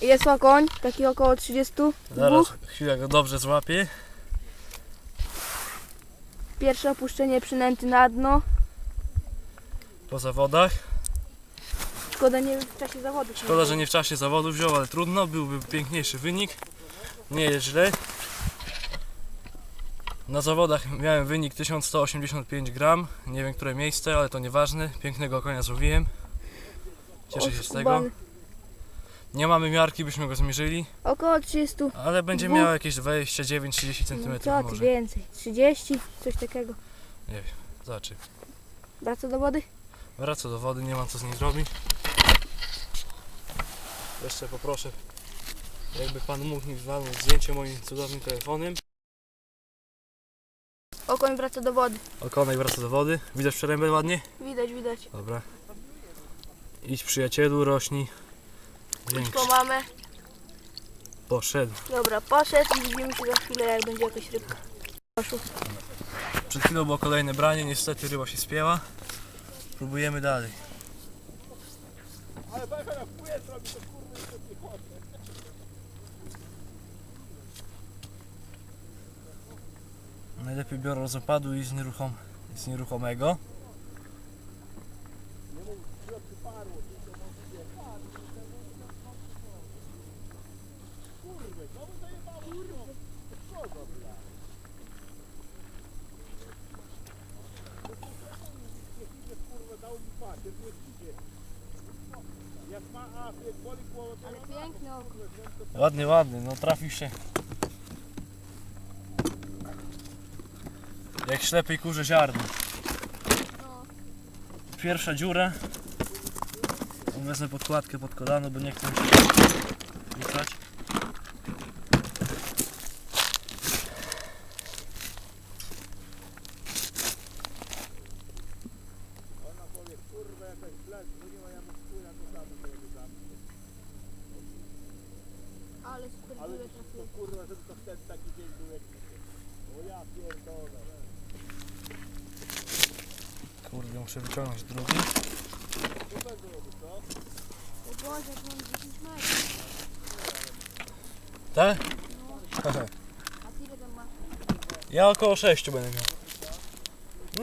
Jest okoń, taki około 30. Zaraz chwilę go dobrze złapię. Pierwsze opuszczenie przynęty na dno. Po zawodach. Szkoda nie w czasie zawodu. Szkoda, że nie w czasie zawodu wziął, ale trudno. Byłby piękniejszy wynik. Nie jest źle. Na zawodach miałem wynik 1185 gram. Nie wiem które miejsce, ale to nieważne. Pięknego konia złowiłem. Cieszę się z tego. Nie mamy miarki, byśmy go zmierzyli, Około 30. ale będzie Dwóch. miał jakieś 29-30 cm co ty może. więcej? 30, coś takiego. Zobaczy. Wraca do wody? Wraca do wody, nie mam co z nim zrobić. Jeszcze poproszę, jakby pan mógł mi walnąć zdjęcie moim cudownym telefonem. Okoń wraca do wody. Okonek wraca do wody. Widać przerębę ładnie? Widać, widać. Dobra. Idź przyjacielu, rośnij. Większy. To mamy. Poszedł. Dobra, poszedł i widzimy się za chwilę, jak będzie jakaś rybka. Poszło. Przed chwilą było kolejne branie, niestety ryba się spięła. Próbujemy dalej. Najlepiej biorą z opadu i z, nieruchom, z nieruchomego. Ale piękny okoń. Ładny, ładny, no trafił się. Jak ślepej kurze ziarno. No. Pierwsza dziura. Wezmę podkładkę pod kolano, bo nie chcę się rzucać. Ale super dziurę trafiłem. Kurwa, żeby to wtedy taki dzień był jak O ja pierdolę. Kurde, muszę wyciągnąć drugi. O mam 10 metrów. A? Ja około 6 będę miał.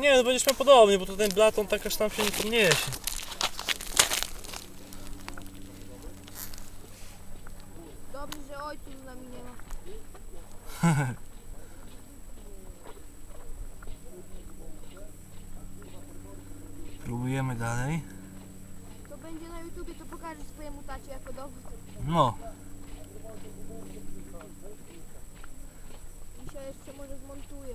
Nie, no będziesz miał podobnie, bo to ten blaton tak aż tam się nie podniesie. Dobrze, że ojców z nami nie ma. Próbujemy dalej. To będzie na YouTubie, to pokażesz swojemu tacie jako dowód. No, Dzisiaj jeszcze może zmontuję.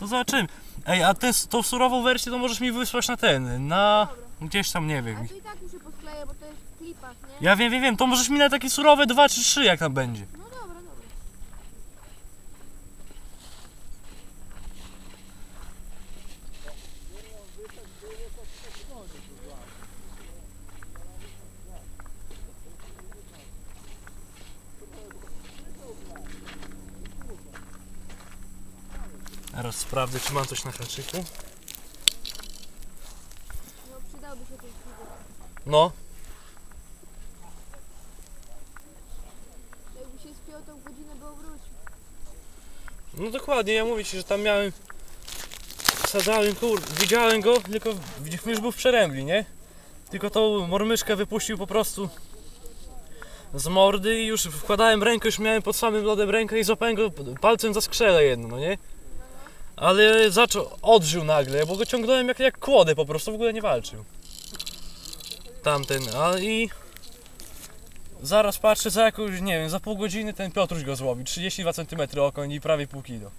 to zobaczymy. Ej, a ty tą surową wersję to możesz mi wysłać na ten, na... Gdzieś tam, nie wiem. A to i tak muszę poskleję, bo to jest w klipach, nie? Ja wiem, wiem, wiem, to możesz mi na takie surowe 2 czy 3 jak tam będzie. No Teraz sprawdzę, czy mam coś na haczyku. No przydałby się klip. No, Jakby się spiął, to w godzinę by wrócił. no dokładnie, ja mówię ci, że tam miałem... Sadzałem, kur... widziałem go, tylko już był w przerębli, nie? Tylko tą mormyszkę wypuścił po prostu z mordy i już wkładałem rękę, już miałem pod samym lodem rękę i złapałem go palcem za skrzele jedno, no nie? Ale zaczął, odżył nagle, bo go ciągnąłem jak, jak kłodę po prostu, w ogóle nie walczył. Tamten, a i... Zaraz patrzę za jakąś, nie wiem, za pół godziny ten Piotruś go złowi, 32 cm okoń i prawie pół kilo.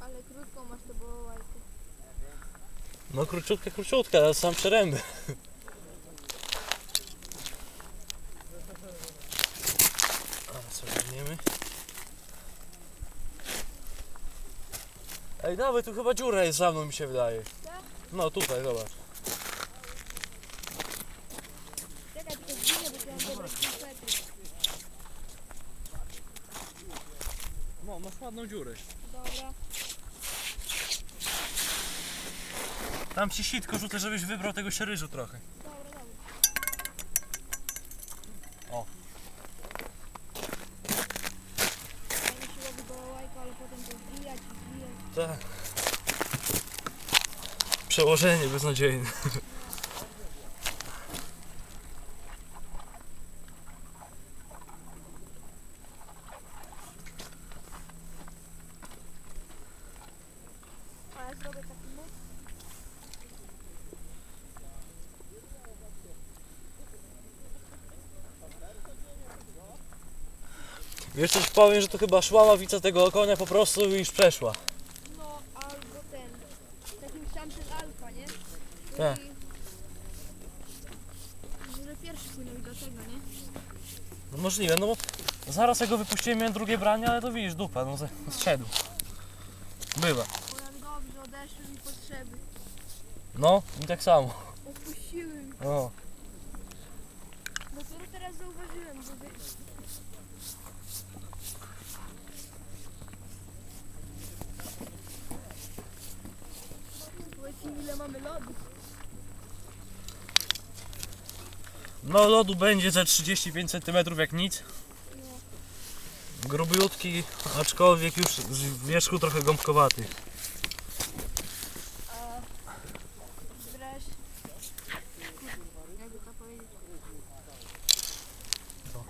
Ale krótką masz to wołajkę. No króciutka, króciutka, ale sam przeręby. A co weźmiemy? Ej, nawet tu chyba dziura jest za mną mi się wydaje. No tutaj, zobacz. Czekaj, tylko zginie, bo dobrać konfety. No, masz ładną dziurę. Dobra. Tam ci sitko rzucę, żebyś wybrał tego sieryżu trochę. O. Tak. Przełożenie beznadziejne. A ja zrobię taki mój. Wiesz coś powiem, że to chyba szła ławica tego konia po prostu i już przeszła. No, albo ten. Takim samym alfa, nie? Tak. I- Może pierwszy płynął i do tego, nie? No możliwe, no bo zaraz jak go wypuściłem miałem drugie branie, ale to widzisz dupa, no z- zszedł. Bywa. Bo jak dobrze odeszły mi potrzeby. No i tak samo. Opuściłem. O. Dopiero teraz zauważyłem, że wy... Powiedz mi ile mamy lodu. No lodu będzie ze 35 cm jak nic. Grubiutki, aczkolwiek już z wierzchu trochę gąbkowaty.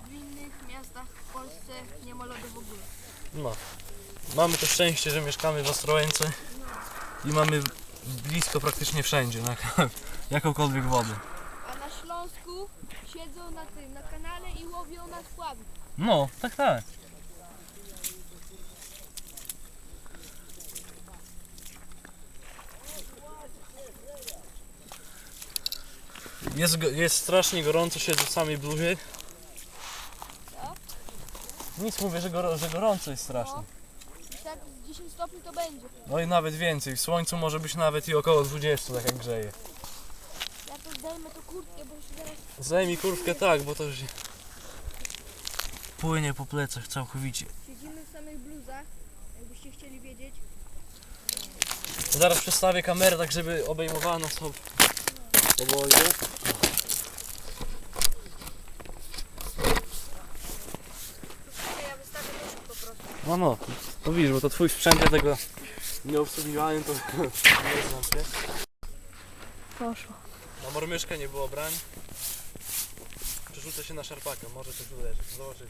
W innych miastach w Polsce nie ma lodu w ogóle. No. Mamy to szczęście, że mieszkamy w Ostrołęce i mamy blisko praktycznie wszędzie, na jakąkolwiek wodę. A na Śląsku siedzą na tym, na kanale i łowią na spławy. No, tak, tak. Jest, jest strasznie gorąco, siedzę w samej bluzie. Nic mówię, że, goro, że gorąco jest strasznie. I tak z 10 stopni to będzie. No i nawet więcej. W słońcu może być nawet i około 20, tak jak grzeje. Ja to zdejmę to kurtkę, bo jeszcze zaraz Zdejmij kurtkę tak, bo to już płynie po plecach całkowicie. siedzimy w samych bluzach, jakbyście chcieli wiedzieć. Zaraz przestawię kamerę tak, żeby obejmowano sobie oboje. Czekaj, ja wystawię nóżki po prostu. No no, to widzisz, bo to twój sprzęt, ja tego nie obsługiwałem, to nie znam się. Poszło. Na mormyszkę nie było brań. Przerzucę się na szarpaka, może coś uderzy. Zobaczymy.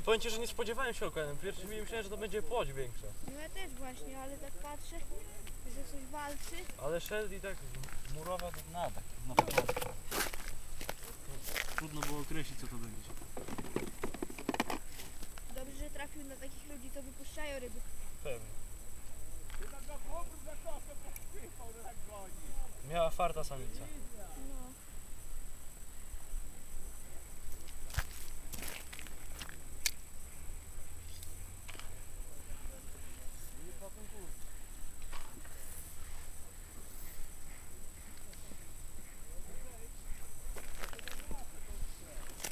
Ale powiem Ci, że nie spodziewałem się okołem. Pierwszy mi myślałem, że to będzie płoć większa. No ja też właśnie, ale tak patrzę, że coś walczy. Ale szedł i tak murowa to na tak, na początku. Trudno było określić co to będzie. Dobrze, że trafił na takich ludzi, co wypuszczają ryby. Pewnie. Miała farta samica. No.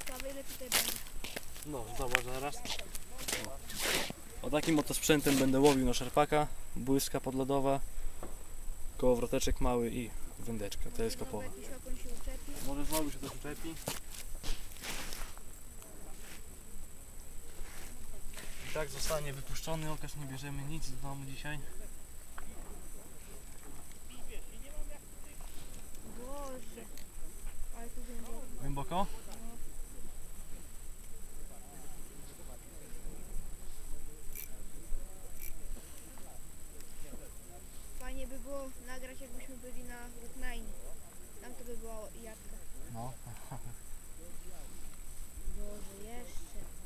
Ciekawe ile tutaj będzie. No, zobacz zaraz. O takim oto sprzętem będę łowił na szarpaka, błyska podlodowa, kołowroteczek mały i wędeczka teleskopowa. Uczepi. Może znowu się to przyczepi. I tak zostanie wypuszczony okaż, nie bierzemy nic z domu dzisiaj. Boże. Ale tu głęboko. Głęboko? Fajnie by było nagrać jakbyśmy byli na Route 9. Tam to by była jadka. No. Boże, jeszcze.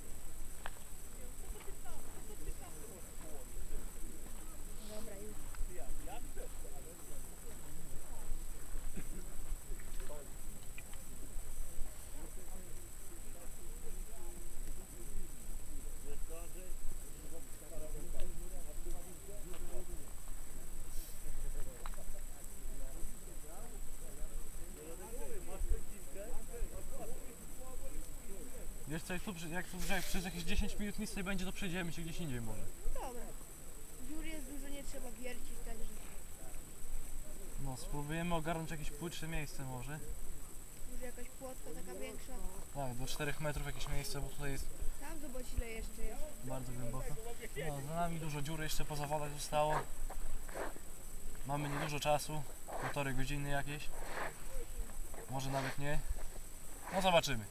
Wiesz co, jak tu, jak tu jak przez jakieś 10 minut nic nie będzie, to przejdziemy się gdzieś indziej może. Dobra. Dziur jest dużo, nie trzeba wiercić, także No, spróbujemy ogarnąć jakieś płytsze miejsce może. może jakaś płotka taka większa. Tak, do 4 metrów jakieś miejsce, bo tutaj jest Tam zobacz ile jeszcze jest. bardzo głęboko. No, za nami dużo dziur jeszcze po zawodach zostało. Mamy niedużo czasu, półtorej godziny jakieś. Może nawet nie. No zobaczymy.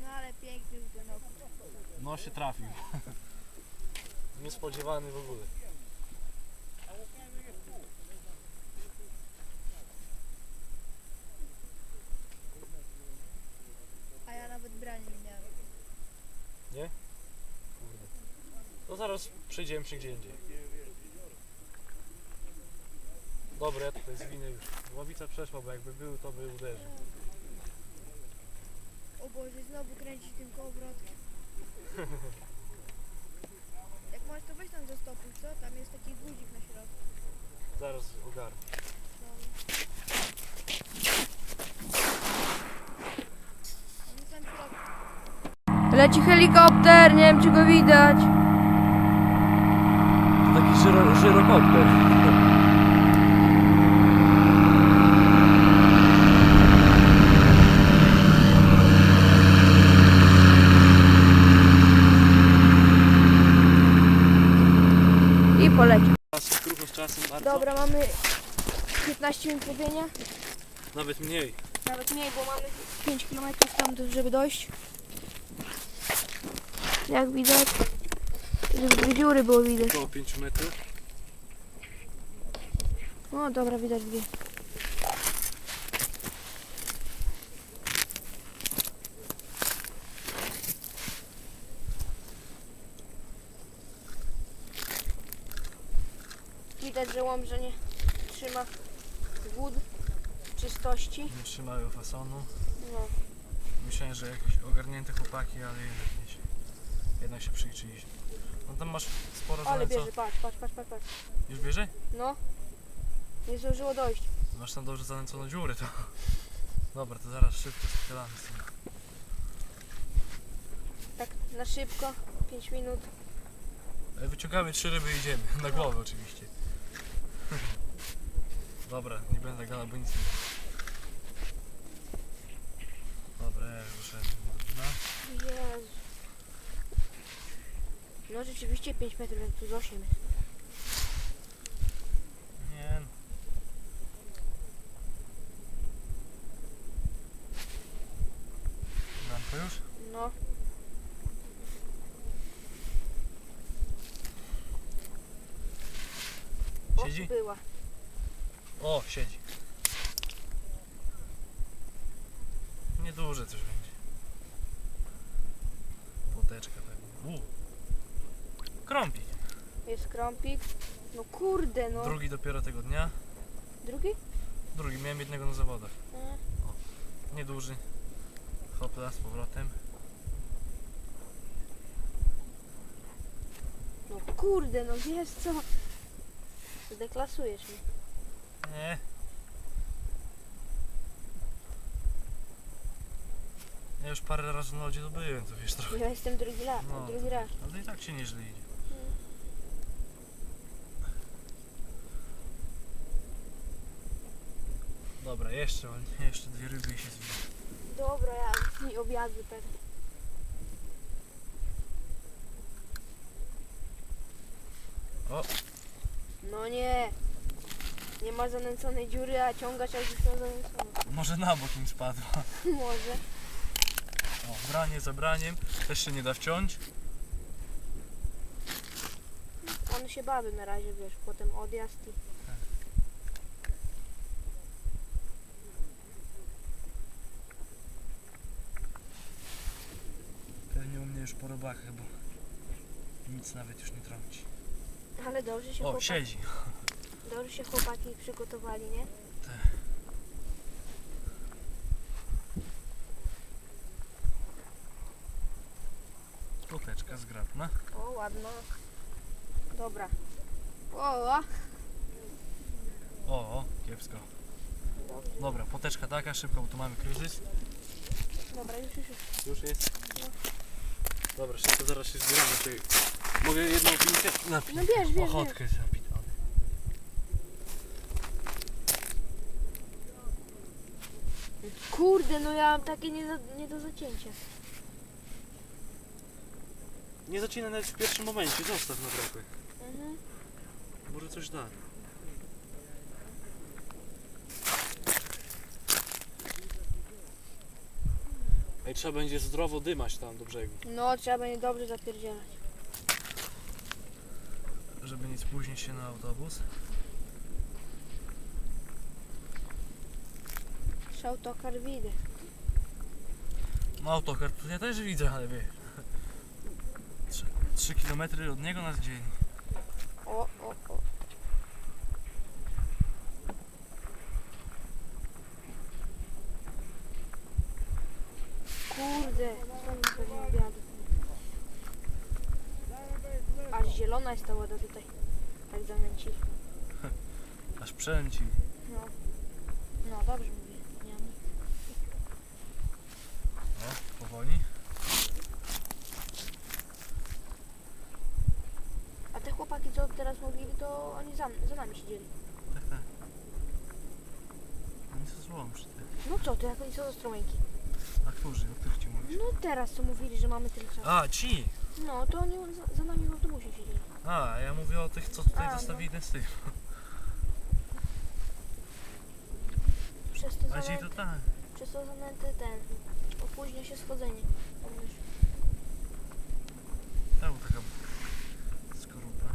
No ale piękny już ten okno. No się trafił. Niespodziewany w ogóle. A ja nawet brani nie miałem. Kurde. No zaraz przejdziemy się gdzie indziej. Dobra, ja tutaj zwinę już. Ławica przeszła, bo jakby był, to by uderzył. O Boże, znowu kręcić tym kołowrotkiem. Jak masz to weź tam zastopuj, co? Tam jest taki guzik na środku. Zaraz ogarnę. No. Leci helikopter, nie wiem czy go widać. To taki żyro, żyrokopter. I poleci. Czas, krótko z czasem bardzo. Dobra, mamy 15 minut robienia. Nawet mniej. Nawet mniej, bo mamy 5 km tam, żeby dojść. Jak widać. Żeby dziury było widać. Około 5 metrów. O, dobra, widać dwie. Widać, że łomże nie trzyma wód, czystości. Nie trzymają fasonu. No. Myślałem, że jakieś ogarnięte chłopaki, ale jednak się. Jednak się przyliczyliśmy. No tam masz sporo Ale żony, co? bierze, patrz, patrz, patrz, patrz, patrz. Już bierze? No. Nie zdążyło dojść. Masz tam dobrze zanęconą dziurę, to... Dobra, to zaraz szybko tym. Tak na szybko, 5 minut. Wyciągamy trzy ryby i idziemy. Na głowę oczywiście. Dobra, nie będę gadał, bo nic nie. Dobra, ruszę. No. Jezu. No rzeczywiście 5 metrów, jak tu z 8 jest. Nie no. Lampę już? No. O, Siedzi? była. O, siedzi. Nieduże coś będzie. Płoteczka pewnie. U. Krąpik. Jest krąpik. No kurde, no. Drugi dopiero tego dnia. Drugi? Drugi, miałem jednego na zawodach. E, Nieduży. Hopla z powrotem. No kurde, no wiesz co? Zdeklasujesz mnie. Nie. Ja już parę razy na lodzie to byłem, to wiesz trochę. Ja jestem drugi raz, No. drugi raz. Ale i tak się nieźle idzie. Jeszcze, jeszcze dwie ryby i się zwie. Dobra, ja mi obiadły pewnie. O. No nie. Nie ma zanęconej dziury, a ciągacz jak już miał zanęconą. Może na bok im spadła. Może. O, branie za braniem. Też się nie da wciąć. One się bawią na razie, wiesz, potem odjazd i... po. Nic nawet już nie trąci. Ale dobrze się O, chłopaki, siedzi. dobrze się chłopaki przygotowali, nie? Tak. Koteczka zgrabna. O, ładno. Dobra. O, o. O, o, kiepsko. Dobrze. Dobra, poteczka taka, szybko, bo tu mamy kryzys. Dobra, już, już, już. Już jest. No. Dobra, szybko, zaraz się zbieramy. Czekaj. Mogę jedną pinkę napić? No bierz, bierz, Ochotkę się napić. Kurde, no ja mam takie nie, za, nie do zacięcia. Nie zaczynaj nawet w pierwszym momencie, zostaw na trochę. Mhm. Może coś da. Ej, trzeba będzie zdrowo dymać tam do brzegu, No, trzeba będzie dobrze zapierdzielać. żeby nie spóźnić się na autobus. Szałtokar widzę. No autokar tu ja też widzę, ale wiesz. 3 km od niego nas dzieli. O, o, o. Kurde, znowu pewnie obiadu. Aż zielona jest ta woda tutaj. Tak zanęci. Aż przeleci. No. No dobrze mówię. Nie mam nic. O, powoli. A te chłopaki co teraz mówili, to oni za, za nami siedzieli. Tak, tak. Oni są złą przy tym. No co ty, jak oni są za stromyki? A którzy? O których ci mówisz? No teraz co mówili, że mamy tyle czasu. A, ci! No to oni za, za nami w autobusie siedzieli. A, ja mówię o tych, co tutaj A, no. dostawili ten styl. Przez te A ci to tak. przez to zanęty ten. Opóźnia się schodzenie. Pomyśl. To była taka skorupa.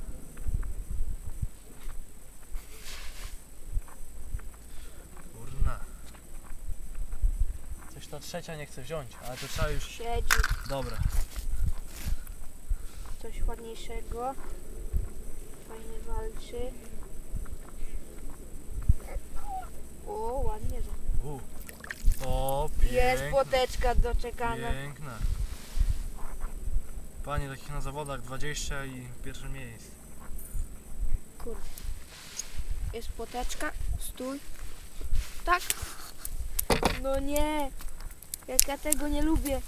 Kurna. Coś ta trzecia nie chce wziąć, ale to trzeba już... Siedzi Dobra. coś ładniejszego. Walczy. O, ładnie. U. O, Jest piękna. płoteczka doczekana. Piękna. Panie takich na zawodach 20 i pierwsze miejsce. Kurde. Jest płoteczka. Stój. Tak. No nie. Jak ja tego nie lubię.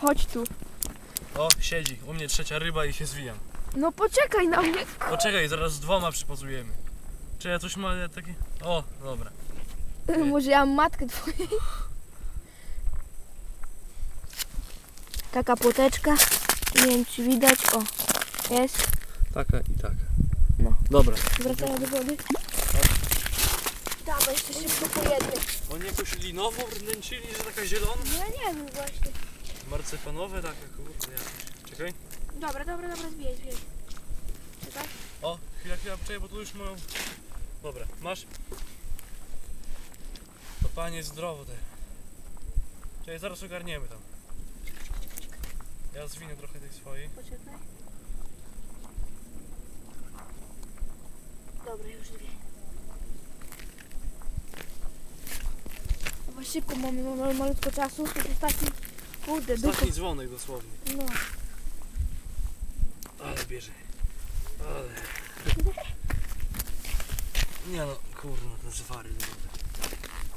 Chodź tu. O, siedzi. U mnie trzecia ryba i się zwijam. No poczekaj na mnie. Poczekaj, zaraz z dwoma przypozujemy. Czy ja coś mam takie... O, dobra. Może ja mam matkę twojej. Taka płoteczka. Nie wiem czy widać. O. Jest. Taka i taka. No. Dobra. Wracamy do wody. Dawaj jeszcze szybko po jednej. Oni jakoś linowo wnęcili, że taka zielona? No ja nie wiem właśnie. Marcepanowe taka, kurde jakieś. Czekaj. Dobra, dobra, dobra, zbijaj, zbijaj. Czekaj. O, chwila, chwila, czekaj, bo tu już moją... Dobra, masz? To panie zdrowo te. Czekaj, zaraz ogarniemy tam. Ja zwinę trochę tej swojej. Poczekaj. Dobra, już dwie. Chyba szybko mamy, malutko czasu. To jest taki, kurde, duchu. Ostatni dzwonek dosłownie. No. Bierze. Ale... Nie no, kurno, te zwary.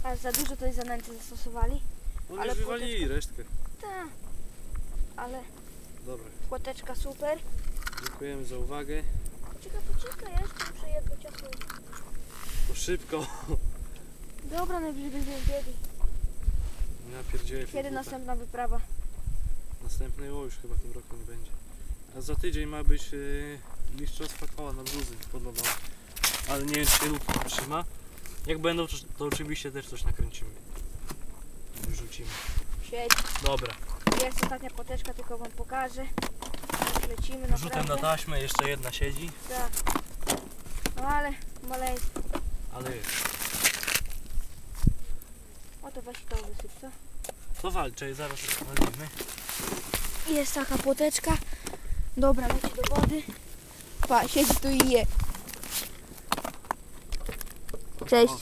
A za dużo tej zanęty zastosowali. Oni Ale już wywalili płoteczka- resztkę. Tak. Ale Dobra, płoteczka super. dziękujemy za uwagę. Poczekaj, poczekaj, ja jeszcze muszę jedno ciasto. To szybko. Dobra, najwyżej będziemy biegli. Ja pierdzielę. Kiedy następna wyprawa? Następnej o już chyba w tym roku nie będzie. A za tydzień ma być yy, mistrzostwa koła na bluzy podobno. Ale nie wiem czy lub trzyma. Jak będą to, to oczywiście też coś nakręcimy. Wyrzucimy. Siedź. Dobra. Jest ostatnia poteczka, tylko wam pokażę. Lecimy Rzutem na taśmę jeszcze jedna siedzi, Tak. No ale maleństwo. ale jest. O to weź to wysyp, co? To walczę, zaraz walimy. Jest taka płoteczka. Dobra, leci do wody. Pa, siedzi tu i je. Cześć.